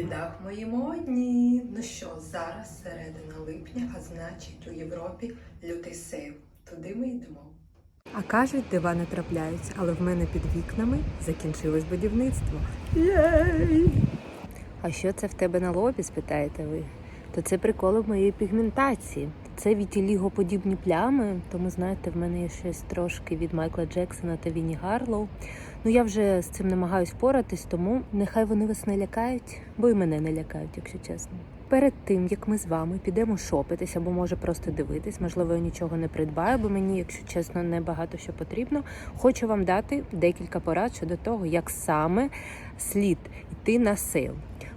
Дах мої модні! Ну що, зараз середина липня, а значить у Європі лютий сейл. Туди ми йдемо. А кажуть, дива не трапляються, але в мене під вікнами закінчилось будівництво. Єй! А що це в тебе на лобі, спитаєте ви? То це приколи моєї пігментації. Це вітілігоподібні плями, тому знаєте, в мене є щось трошки від Майкла Джексона та Вінні Гарлоу. Ну я вже з цим намагаюсь впоратись, тому нехай вони вас не лякають, бо і мене не лякають, якщо чесно. Перед тим як ми з вами підемо шопитись або може просто дивитись, можливо, я нічого не придбаю, бо мені, якщо чесно, не багато що потрібно. Хочу вам дати декілька порад щодо того, як саме слід йти на сейл.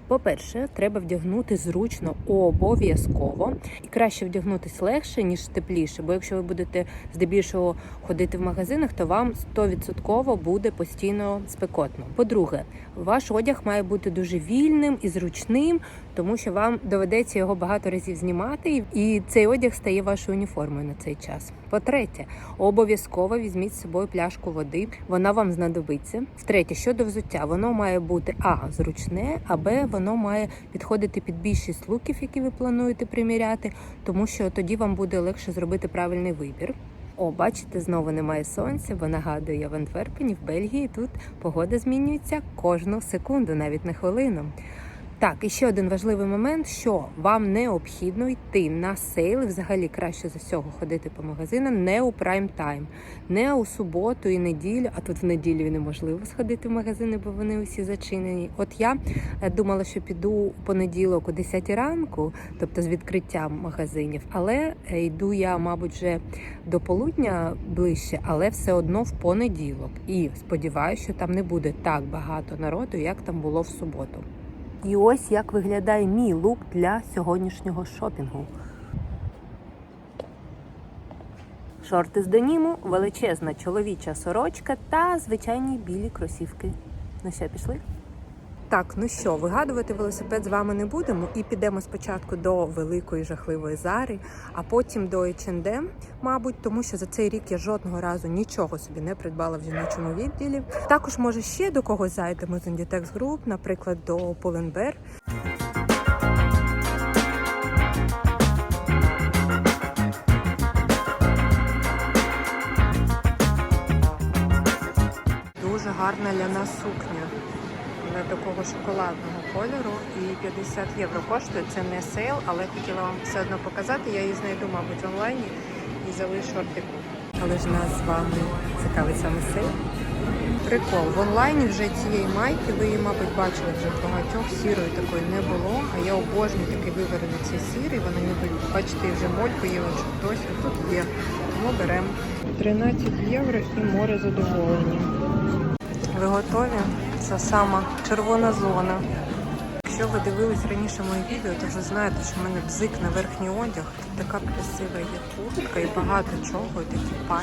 По-перше, треба вдягнути зручно обов'язково і краще вдягнутись легше, ніж тепліше. Бо якщо ви будете здебільшого ходити в магазинах, то вам 100% буде постійно спекотно. По-друге, ваш одяг має бути дуже вільним і зручним, тому що вам доведеться його багато разів знімати, і цей одяг стає вашою уніформою на цей час. По-третє, обов'язково візьміть з собою пляшку води, вона вам знадобиться. Втретє, щодо взуття, воно має бути а зручне, а б воно має підходити під більшість луків, які ви плануєте приміряти, тому що тоді вам буде легше зробити правильний вибір. О, бачите, знову немає сонця, бо нагадую, я в Антверпені, в Бельгії. Тут погода змінюється кожну секунду, навіть не хвилину. Так, і ще один важливий момент, що вам необхідно йти на сейл, взагалі краще за всього ходити по магазинам не у прайм тайм, не у суботу і неділю, а тут в неділю неможливо сходити в магазини, бо вони усі зачинені. От я е, думала, що піду у понеділок о 10 ранку, тобто з відкриттям магазинів, але е, йду я, мабуть, вже до полудня ближче, але все одно в понеділок. І сподіваюся, що там не буде так багато народу, як там було в суботу. І ось як виглядає мій лук для сьогоднішнього шопінгу. Шорти з деніму, величезна чоловіча сорочка та звичайні білі кросівки. Ну що, пішли? Так, ну що, вигадувати велосипед з вами не будемо і підемо спочатку до великої жахливої зари, а потім до H&M, мабуть, тому що за цей рік я жодного разу нічого собі не придбала в жіночому відділі. Також, може, ще до когось зайдемо з Inditex Group, наприклад, до Pull&Bear. Дуже гарна ляна сукня. Вона такого шоколадного кольору і 50 євро коштує. Це не сейл, але хотіла вам все одно показати. Я її знайду, мабуть, в онлайні і залишу артикул. Але ж нас з вами цікавить саме сейл. Прикол. В онлайні вже цієї майки, ви її, мабуть, бачили вже в багатьох. Сірої такої не було. А я обожнюю такий виварений цей сірий, вона ніби, бачите, вже мольку є, хтось. Тут є. Тому беремо 13 євро і море задоволення. Ви готові? Це сама червона зона. Якщо ви дивились раніше мої відео, то вже знаєте, що в мене бзик на верхній одяг. Тут така красива є куртка і багато чого, і такі є.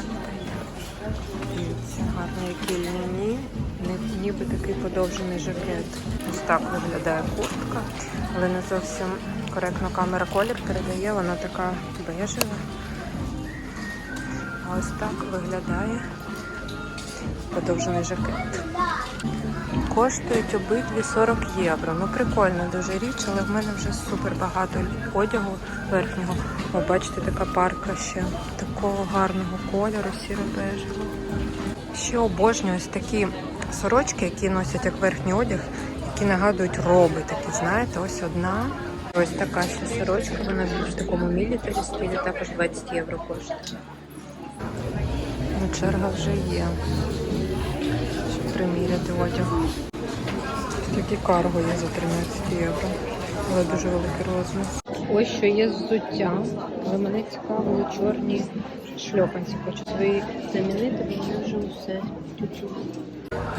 Дивіться, гарні які лінії, Ні- ніби такий подовжений жакет. Ось так виглядає куртка, але не зовсім коректно камера колір передає, вона така бежева. Ось так виглядає подовжений жакет. Коштують обидві 40 євро. Ну прикольно дуже річ, але в мене вже супер багато одягу верхнього. О, бачите, така парка ще такого гарного кольору, сіро-бежевого. Ще обожнюю ось такі сорочки, які носять як верхній одяг, які нагадують роби. Такі, знаєте, ось одна. Ось така ще сорочка, вона в такому мілітарі стилі, також 20 євро коштує. Ну, черга вже є приміряти одяг. Такі карго є за 13 євро, але дуже великий розмір. Ось що є взуття, але мене цікавили чорні шльопанці. Хочу свої замінити, бо вони вже усе тютю.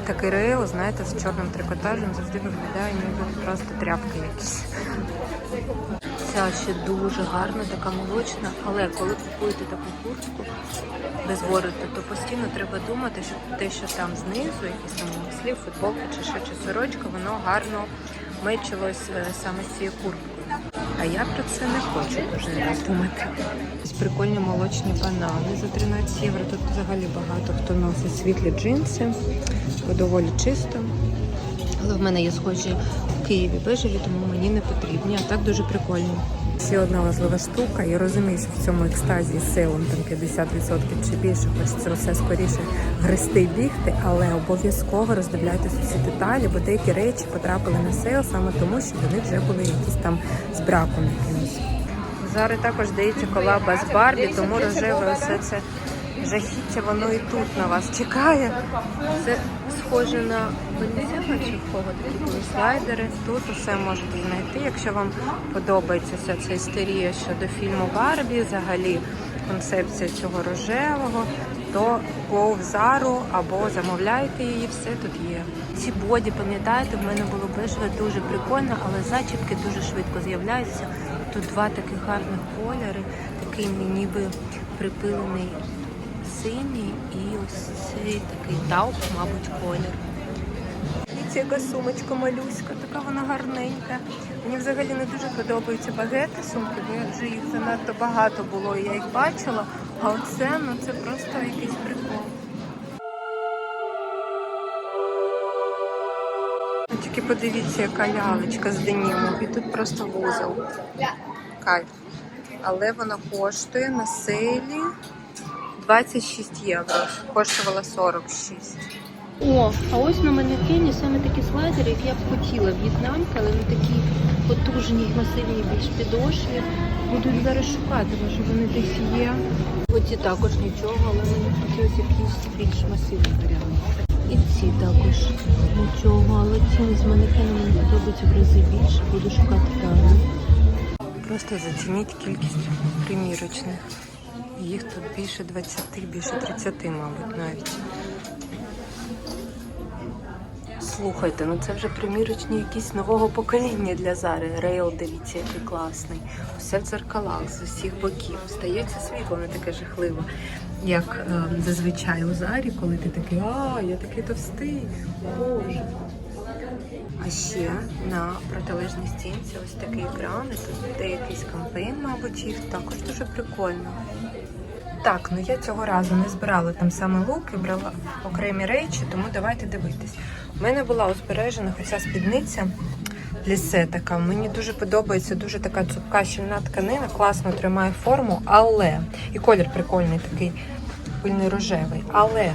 Такий рейл, знаєте, з чорним трикотажем завжди виглядає, ніби просто тряпки якісь. Ця ще дуже гарна, така молочна, але коли купуєте таку куртку без ворота, то постійно треба думати, що те, що там знизу, якісь там слів, футболка чи що, чи сорочка, воно гарно мечилось е, саме з цією курткою. А я про це не хочу дуже раз думати. Ось прикольні молочні банани за 13 євро. Тут взагалі багато хто носить світлі джинси, бо доволі чисто. Але в мене є схожі в Києві бежеві, тому мені не потрібні, а так дуже прикольні. Ще одна важлива штука. Я розумію, що в цьому екстазі з селом там 50% чи більше, хочеться все скоріше гристи і бігти, але обов'язково роздивляйтесь усі деталі, бо деякі речі потрапили на сейл саме тому, що вони вже були якісь там з браком якимось. Зараз також здається колаба з Барбі, тому рожеве все це жахіття, воно і тут на вас чекає. Це схоже на Бензяга чи кого такі слайдери. Тут усе можете знайти. Якщо вам подобається вся ця істерія щодо фільму Барбі, взагалі концепція цього рожевого, то go в Зару або замовляйте її, все тут є. Ці боді, пам'ятаєте, в мене було бежеве дуже прикольно, але зачіпки дуже швидко з'являються. Тут два таких гарних кольори, такий ніби припилений синій і ось цей такий тауп, мабуть, колір. І яка сумочка малюська, така вона гарненька. Мені взагалі не дуже подобаються багети сумки, бо вже їх занадто багато було, і я їх бачила. А оце, ну це просто якийсь прикол. Ну, Тільки подивіться, яка лялечка з денімом. І тут просто вузол. Кайф. Але вона коштує на сейлі 26 євро. Коштувала 46. О, а ось на манекені саме такі слайдери, як я б хотіла в'єтнамки, але не такі потужні, масивні, більш підошві. Буду зараз шукати, може вони десь є. Оці також нічого, але мені хотілося якийсь більш масивний варіант. І ці також нічого, але ці з манекеном мені подобаються в рази більше, буду шукати далі. Просто зацініть кількість примірочних. Їх тут більше 20, більше 30, мабуть, навіть. Слухайте, ну це вже примірочні якісь нового покоління для Зари. Рейл, дивіться, який класний. Все в дзеркалах з усіх боків. Стається світло, не таке жахливе, як е, зазвичай у Зарі, коли ти такий, а, я такий товстий. Боже. А ще на протилежній стінці ось такий екран, і тут де якийсь кампейн, мабуть, їх також дуже прикольно. Так, ну я цього разу не збирала там саме луки, брала окремі речі, тому давайте дивитись. У мене була ось збережена оця спідниця лісе така. Мені дуже подобається, дуже така цупка щільна тканина, класно тримає форму, але і колір прикольний такий пильний рожевий. Але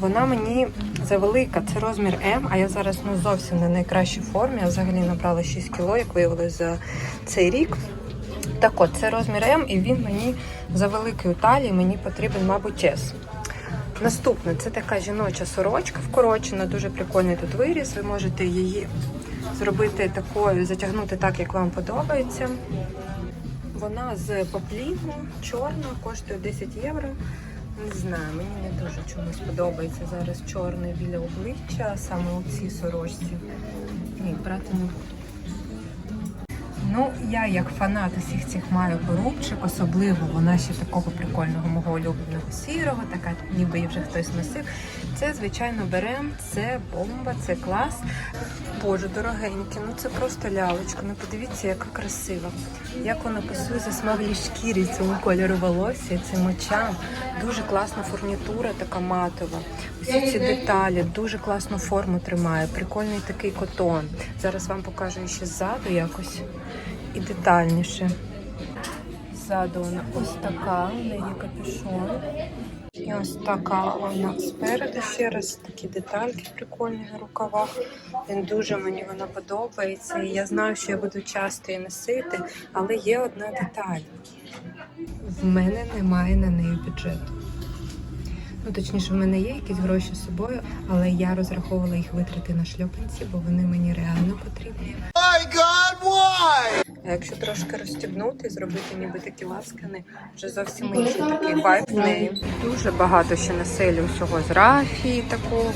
вона мені завелика, це розмір М, а я зараз ну зовсім не в найкращій формі. Я взагалі набрала 6 кіло, як виявилось за цей рік. Так от, це розмір М, і він мені завеликий у талії, мені потрібен, мабуть, S. Наступне це така жіноча сорочка вкорочена, дуже прикольний тут виріс. Ви можете її зробити такою, затягнути так, як вам подобається. Вона з попліну, чорна, коштує 10 євро. Не знаю, мені не дуже чомусь подобається зараз чорний біля обличчя, саме у цій сорочці. Ні, брати не буду. Ну, я як фанат усіх цих маю порубчик, особливо вона ще такого прикольного мого улюбленого сірого, така ніби її вже хтось носив. Це, звичайно, берем, це бомба, це клас. Боже, дорогенькі, ну це просто лялечка. Ну подивіться, яка красива. Як вона пасує засмаглій шкірі цьому кольору волосся, цим очам. Дуже класна фурнітура, така матова. Усі ці деталі, дуже класну форму тримає. Prикольний такий котон. Зараз вам покажу ще ззаду якось і детальніше. Ззаду вона ось така, у неї капюшон. І ось така вона спереду ще раз такі детальки прикольні на рукавах. Він дуже мені вона подобається. І я знаю, що я буду часто її носити, але є одна деталь. В мене немає на неї бюджету. Ну, точніше, в мене є якісь гроші з собою, але я розраховувала їх витрати на шльопанці, бо вони мені реально потрібні. My God, why? А якщо трошки розстібнути зробити ніби такі ласкани, вже зовсім інший такий вайб в неї. Дуже багато ще на селі усього з рафії такого,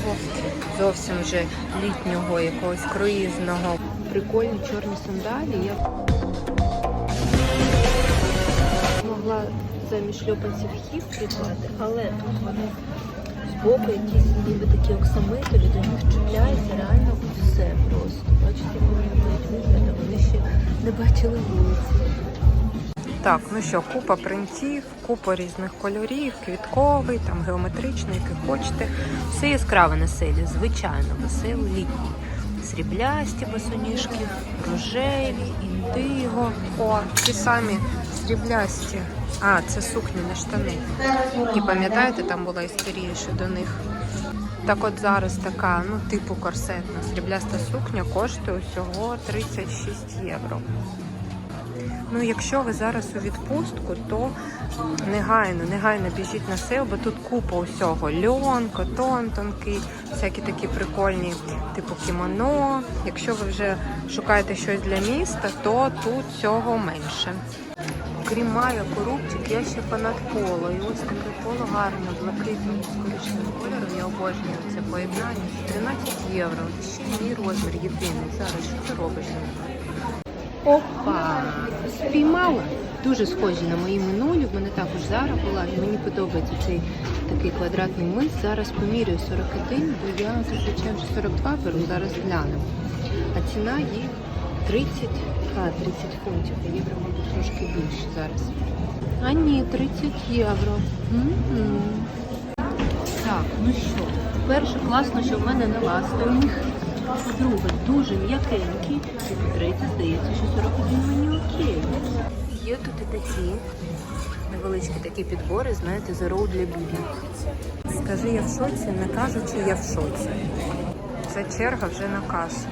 зовсім вже літнього, якогось круїзного. Прикольні чорні сандалі. Я могла замість шльопанців хіп придбати, але тут вони збоку якісь ніби такі оксамитові, до них чіпляється реально все просто. Бачите, вони будуть вигляд, вони ще не бачили вулиці. Так, ну що, купа принтів, купа різних кольорів, квітковий, там геометричний, який хочете. Все яскраве на селі, звичайно, веселий літній. сріблясті босоніжки, рожеві, індиго. О, ті самі сріблясті. А, це сукні, не штани. І пам'ятаєте, там була історія щодо них. Так от зараз така, ну, типу корсетна срібляста сукня коштує усього 36 євро. Ну, якщо ви зараз у відпустку, то негайно, негайно біжіть на сейл, бо тут купа усього. Льон, котон тонкий, всякі такі прикольні, типу кімоно. Якщо ви вже шукаєте щось для міста, то тут цього менше. Крім Майя Корубчик, я ще фанат поло. І ось таке поло гарне, блакитне, з коричневим кольором. Я обожнюю це поєднання. 13 євро. Ще мій розмір єдиний. Зараз що ти робиш? Опа! Спіймала. Дуже схожі на мої минулі. В мене також зараз була. Мені подобається цей такий квадратний мис. Зараз помірюю 41, бо я зазвичай вже 42 беру, зараз глянемо. А ціна їх 30, а, 30 фунтів. А євро, мабуть, трошки більше зараз. А ні, 30 євро. М-м. Так, ну що, перше класно, що в мене не ластовник. По-друге, дуже м'якенькі. І по-третє, здається, що 41 мені окей. Є тут і такі невеличкі такі підбори, знаєте, за роу для бідних. Скажи, я в шоці, не кажучи, я в шоці. Це черга вже на касу.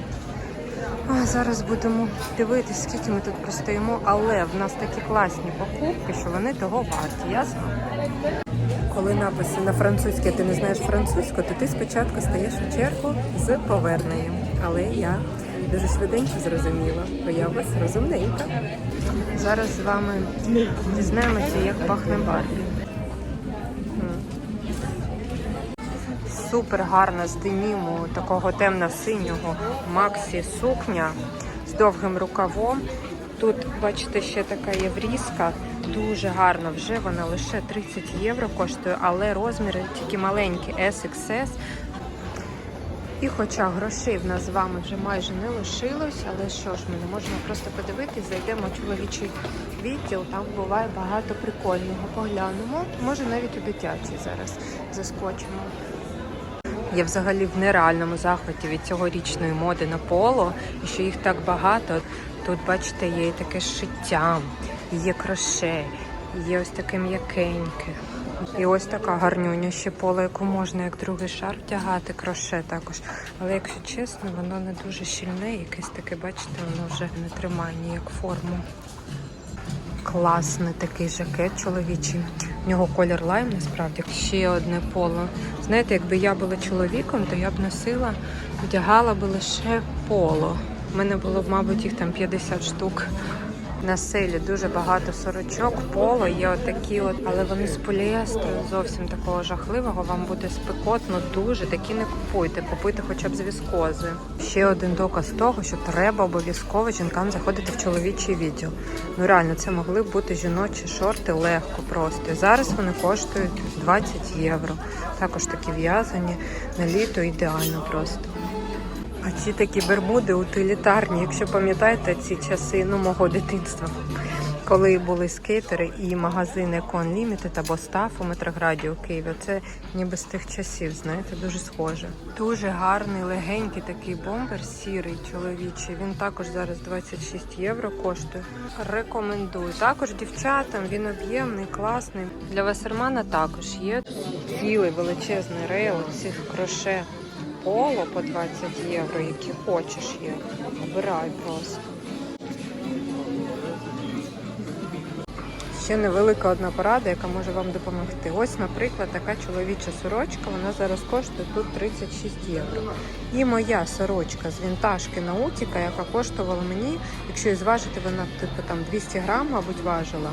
А, зараз будемо дивитися, скільки ми тут простоїмо, але в нас такі класні покупки, що вони того варті, ясно? Коли написи на французькій, а ти не знаєш французьку, то ти спочатку стаєш у чергу з поверненням. Але я дуже швиденько зрозуміла, бо я вас розумненька. Зараз з вами дізнаємося, як пахне Барбі. Супер гарна з деніму, такого темно-синього Максі сукня з довгим рукавом. Тут, бачите, ще така є врізка. Дуже гарно вже вона лише 30 євро коштує, але розміри тільки маленькі SXS. І хоча грошей в нас з вами вже майже не лишилось, але що ж, ми не можемо просто подивитись, зайдемо в чоловічий відділ, там буває багато прикольного. Поглянемо, може навіть у дитячий зараз заскочимо. Я взагалі в нереальному захваті від цьогорічної моди на поло, і що їх так багато. Тут, бачите, є і таке шиття, і є кроше, і є ось таке м'якеньке. І ось така гарнюня ще поло, яку можна як другий шар вдягати, кроше також. Але якщо чесно, воно не дуже щільне, якесь таке, бачите, воно вже не тримає ніяк форму. Класний такий жакет чоловічий. В нього колір лайм насправді. Ще одне поло. Знаєте, якби я була чоловіком, то я б носила, вдягала би лише поло. У мене було б, мабуть, їх там 50 штук. На селі дуже багато сорочок, поло є отакі, от, але вони з поліестру зовсім такого жахливого. Вам буде спекотно дуже. Такі не купуйте, купуйте хоча б з віскози. Ще один доказ того, що треба обов'язково жінкам заходити в чоловічий відділ. Ну реально, це могли б бути жіночі шорти легко просто. Зараз вони коштують 20 євро. Також такі в'язані на літо ідеально просто. А ці такі бермуди утилітарні, якщо пам'ятаєте ці часи ну, мого дитинства, коли були скейтери і магазини Econ Limited або Staff у Метрограді у Києві. Це ніби з тих часів, знаєте, дуже схоже. Дуже гарний, легенький такий бомбер, сірий чоловічий. Він також зараз 26 євро коштує. Рекомендую. Також дівчатам він об'ємний, класний. Для Васермана також є цілий величезний рейл цих кроше поло по 20 євро, які хочеш є. Обирай просто. Ще невелика одна порада, яка може вам допомогти. Ось, наприклад, така чоловіча сорочка, вона зараз коштує тут 36 євро. І моя сорочка з вінтажки Наутіка, яка коштувала мені, якщо її зважити, вона типу там 200 грам, мабуть, важила.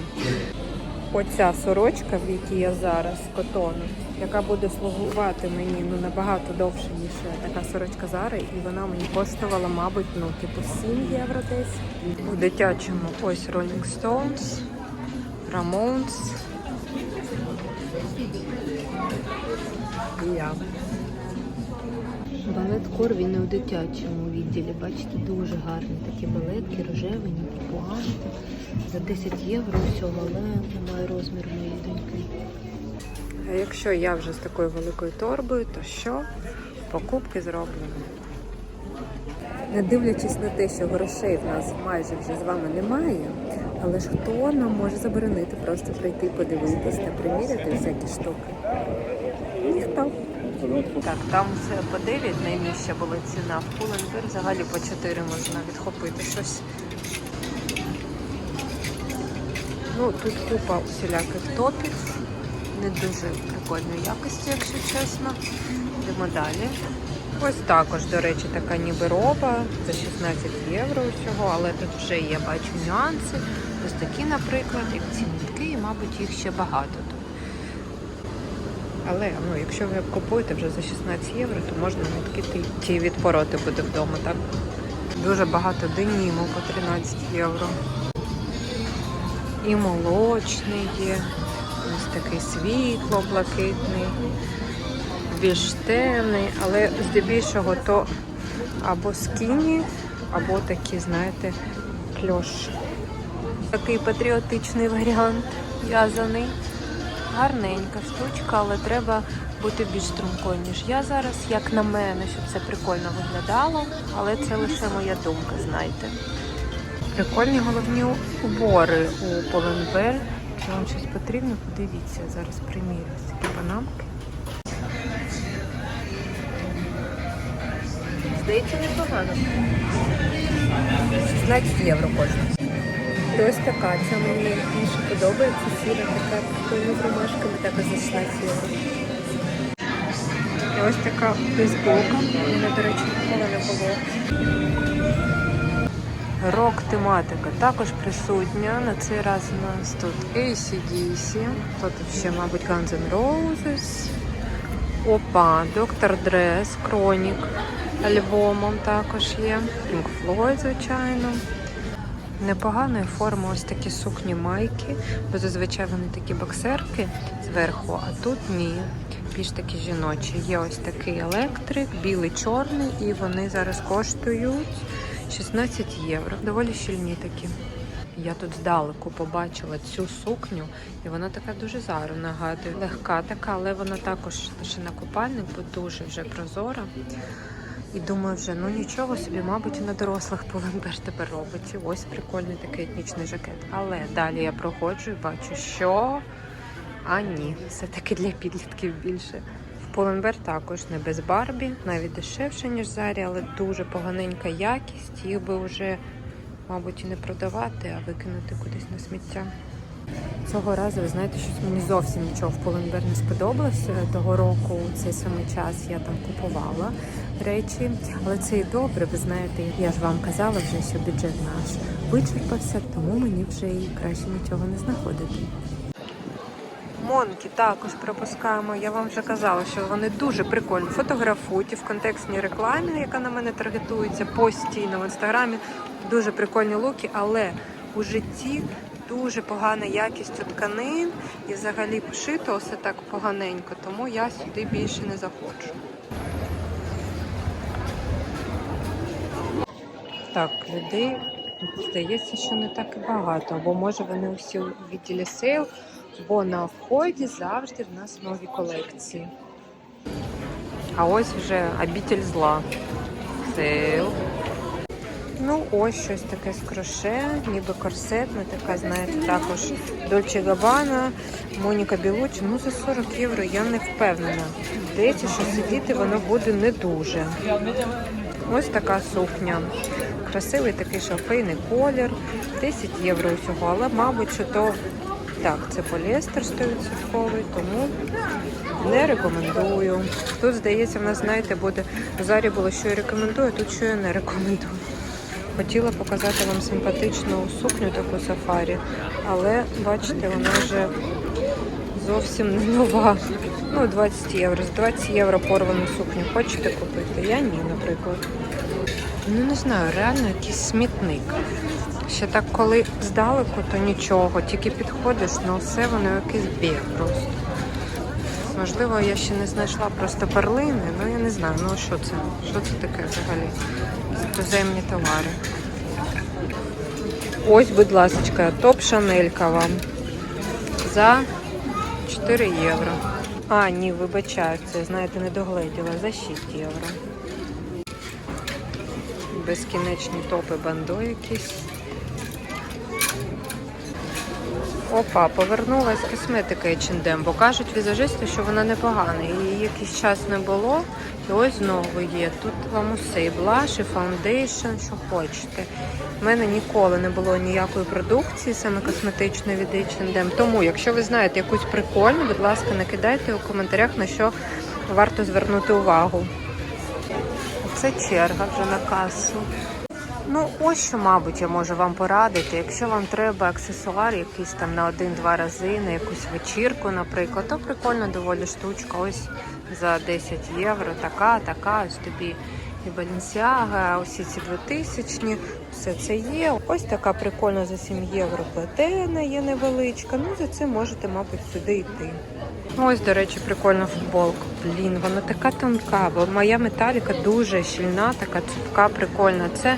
Оця сорочка, в якій я зараз котону, яка буде слугувати мені ну набагато довше, ніж така сорочка зараз, і вона мені коштувала, мабуть, ну типу 7 євро десь. У дитячому ось Rolling Stones, Ramones. І я. Балет кор він і у дитячому відділі. Бачите, дуже гарні такі балетки, рожевені, пуганти. За 10 євро всього, але немає розміру моєї доньки. А якщо я вже з такою великою торбою, то що? Покупки зроблено. Не дивлячись на те, що грошей в нас майже вже з вами немає, але ж хто нам може заборонити просто прийти подивитись та приміряти всякі штуки? Ніхто. Так, там все по 9 найнижча була ціна. В Пуленбір взагалі по 4 можна відхопити щось. Ну, тут купа усіляких топів. Не дуже прикольної якості, якщо чесно. Йдемо далі. Ось також, до речі, така ніби роба за 16 євро усього, але тут вже є, бачу, нюанси. Ось такі, наприклад, і ці нитки, і, мабуть, їх ще багато тут. Але ну, якщо ви купуєте вже за 16 євро, то можна нитки ті відпороти буде вдома, так? Дуже багато деніму по 13 євро. І молочний є, ось такий світло блакитний, більш темний, але здебільшого то або скіні, або такі, знаєте, кльош. Такий патріотичний варіант в'язаний. Гарненька штучка, але треба бути більш струмкою, ніж я зараз, як на мене, щоб це прикольно виглядало, але це лише моя думка, знаєте. Прикольні головні убори у Поленбель. Якщо вам щось потрібно, подивіться, зараз примірю такі панамки. Здається, непогано. 16 євро коштує. І ось така, ця мені більше подобається, сіра така з ромашками, також за 16 євро. І ось така бейсболка, у мене, до речі, ніколи не було. Рок-тематика також присутня. На цей раз у нас тут ACDC, тут ще, мабуть, Guns N' Roses. Опа, Доктор Дрес, Кронік альбомом також є. Pink Floyd, звичайно. Непоганої форми ось такі сукні майки, бо зазвичай вони такі боксерки зверху, а тут ні. Більш такі жіночі. Є ось такий електрик, білий, чорний, і вони зараз коштують 16 євро. Доволі щільні такі. Я тут здалеку побачила цю сукню, і вона така дуже зару нагадує. Легка така, але вона також лише на купальник, бо дуже вже прозора. І думаю, вже ну нічого собі, мабуть, на дорослих Pull&Bear тепер робить. Ось прикольний такий етнічний жакет. Але далі я проходжу і бачу, що а ні, все-таки для підлітків більше. В також не без Барбі, навіть дешевше, ніж Зарі, але дуже поганенька якість. Їх би вже, мабуть, і не продавати, а викинути кудись на сміття. Цього разу, ви знаєте, щось мені зовсім нічого в Pull&Bear не сподобалося. Того року у цей самий час я там купувала речі, але це і добре, ви знаєте, я ж вам казала вже, що бюджет наш вичерпався, тому мені вже і краще нічого не знаходити. Монки також пропускаємо. Я вам вже казала, що вони дуже прикольно фотографують і в контекстній рекламі, яка на мене таргетується постійно в інстаграмі. Дуже прикольні луки, але у житті дуже погана якість тканин і взагалі пошито все так поганенько, тому я сюди більше не заходжу. Так, людей здається, що не так і багато, бо може вони усі у відділі сейл, бо на вході завжди в нас нові колекції. А ось вже обитель зла. Сейл. Ну, ось щось таке з кроше, ніби корсетна, така, знаєте, також Дольче Габана, Моніка Білучі. Ну, за 40 євро я не впевнена. Здається, що сидіти воно буде не дуже. Ось така сукня. Красивий такий шофейний колір. 10 євро усього, але, мабуть, що то так, це поліестер 100%, тому не рекомендую. Тут, здається, в нас, знаєте, буде в зарі було, що я рекомендую, а тут що я не рекомендую. Хотіла показати вам симпатичну сукню таку сафарі, але бачите, вона вже зовсім не нова. Ну, 20 євро. З 20 євро порвану сукню хочете купити? Я ні, наприклад. Ну не знаю, реально якийсь смітник. Ще так, коли здалеку, то нічого, тільки підходиш, ну все воно якийсь біг просто. Можливо, я ще не знайшла просто перлини, ну я не знаю, ну що це? Що це таке взагалі? Туземні товари. Ось, будь ласка, топ Шанелька вам за 4 євро. А, ні, вибачаю, це, знаєте, не догледіла, за 6 євро. Безкінечні топи бандо якісь. Опа, повернулась косметика H&M, бо кажуть візажисти, що вона непогана. Її якийсь час не було, і ось знову є. Тут вам усе і блаш, і фаундейшн, що хочете. У мене ніколи не було ніякої продукції, саме косметичної від H&M. Тому, якщо ви знаєте якусь прикольну, будь ласка, накидайте у коментарях, на що варто звернути увагу. Це черга вже на касу. Ну, ось що, мабуть, я можу вам порадити. Якщо вам треба аксесуар якийсь там на один-два рази, на якусь вечірку, наприклад, то прикольно доволі штучка. Ось за 10 євро. Така, така, ось тобі і Balenciaga, усі ці двотисячні, все це є. Ось така прикольна за 7 євро плетена є невеличка. Ну, за це можете, мабуть, сюди йти. Ось, до речі, прикольна футболка. Блін, вона така тонка, бо моя металіка дуже щільна, така цупка, прикольна. Це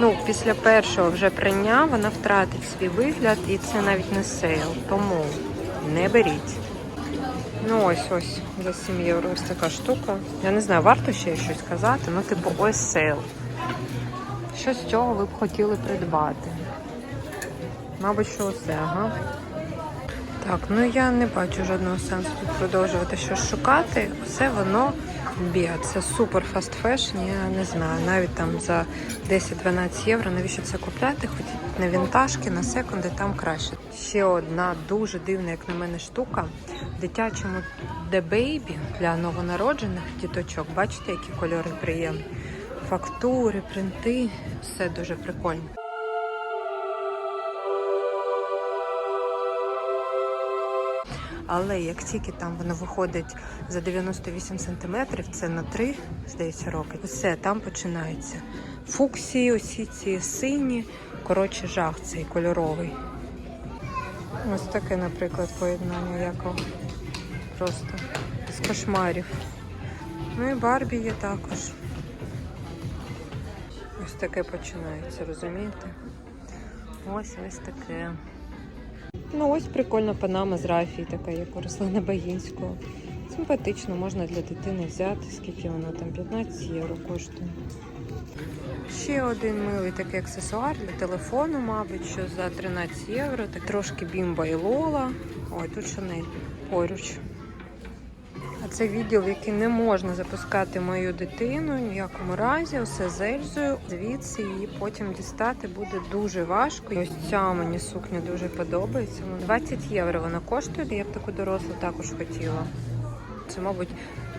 ну, після першого вже прання вона втратить свій вигляд і це навіть не сейл. Тому не беріть. Ну ось ось за 7 євро ось така штука. Я не знаю, варто ще щось казати, ну типу ось сейл. Що з цього ви б хотіли придбати? Мабуть, що усе, ага. Так, ну я не бачу жодного сенсу тут продовжувати щось шукати. Все воно Це супер фаст фешн, я не знаю. Навіть там за 10-12 євро. Навіщо це купляти? Хоч на вінтажки, на секунди, там краще. Ще одна дуже дивна, як на мене, штука. В дитячому Baby для новонароджених діточок. Бачите, які кольори приємні. Фактури, принти, все дуже прикольно. Але як тільки там воно виходить за 98 сантиметрів, це на 3, здається, роки, все, там починається. Фуксії, усі ці сині, коротше, жах цей кольоровий. Ось таке, наприклад, поєднання якого. Просто з кошмарів. Ну і Барбі є також. Ось таке починається, розумієте? Ось ось таке. Ну, ось прикольна панама з рафії, така, як у Руслана Багінського. Симпатично, можна для дитини взяти, скільки вона там 15 євро коштує. Ще один милий такий аксесуар для телефону, мабуть, що за 13 євро. Так трошки бімба і лола. Ой, тут шанель поруч. А це відділ, в який не можна запускати мою дитину в якому разі, усе з Ельзою. Звідси її потім дістати буде дуже важко. Ось ця мені сукня дуже подобається. Ну, 20 євро вона коштує. Я б таку дорослу також хотіла. Це, мабуть,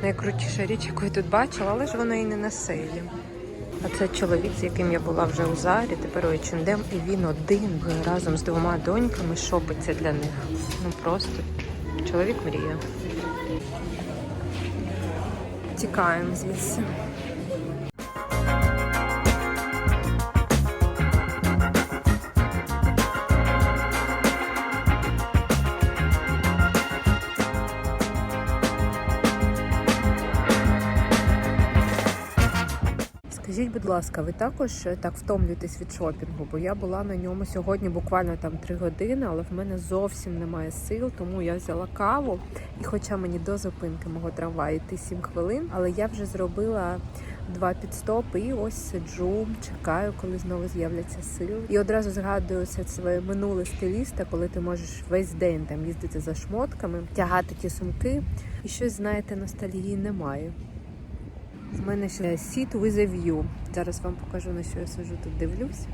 найкрутіша річ, яку я тут бачила, але ж вона і не на сейлі. А це чоловік, з яким я була вже у зарі, тепер у H&M, і він один разом з двома доньками шопиться для них. Ну просто чоловік мріє. Тікаємо звідси. Будь ласка, ви також е, так втомлюєтесь від шопінгу? Бо я була на ньому сьогодні буквально там 3 години, але в мене зовсім немає сил, тому я взяла каву. І хоча мені до зупинки мого трамваю йти 7 хвилин, але я вже зробила два підстопи і ось сиджу, чекаю, коли знову з'являться сили. І одразу згадую все своє минуле стиліста, коли ти можеш весь день там їздити за шмотками, тягати ті сумки. І щось, знаєте, ностальгії немає. З мене ще Sit with a view. Зараз вам покажу, на що я сижу тут дивлюсь.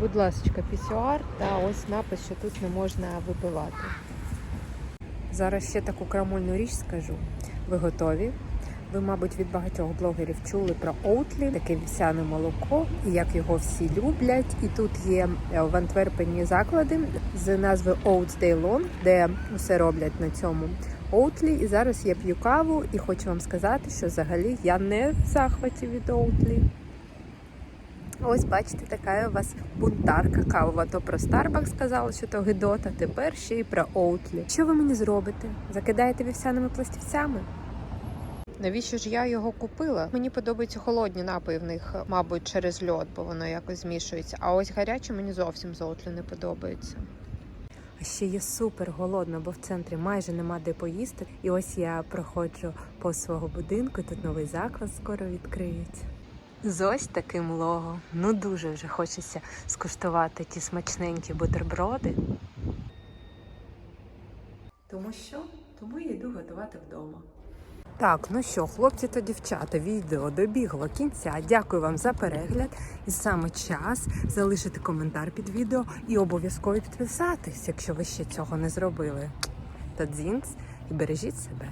Будь ласка, пісюар та ось напис, що тут не можна випивати. Зараз ще таку крамольну річ скажу. Ви готові? Ви, мабуть, від багатьох блогерів чули про Oatly, таке вівсяне молоко, і як його всі люблять. І тут є е, в Антверпені заклади з назви Oats Day Long, де усе роблять на цьому Oatly. І зараз я п'ю каву і хочу вам сказати, що взагалі я не в захваті від Oatly. Ось, бачите, така у вас бунтарка кавова. То про Starbucks сказала, що то гидота, тепер ще й про Oatly. Що ви мені зробите? Закидаєте вівсяними пластівцями? Навіщо ж я його купила? Мені подобаються холодні напої в них, мабуть, через льод, бо воно якось змішується. А ось гарячі мені зовсім з не подобається. А ще я супер голодна, бо в центрі майже нема де поїсти. І ось я проходжу по свого будинку. Тут новий заклад скоро відкриють. З ось таким лого. Ну дуже вже хочеться скуштувати ті смачненькі бутерброди. Тому що? Тому я йду готувати вдома. Так, ну що, хлопці та дівчата, відео добігло кінця. Дякую вам за перегляд. І саме час залишити коментар під відео і обов'язково підписатись, якщо ви ще цього не зробили. Та дзінц і бережіть себе.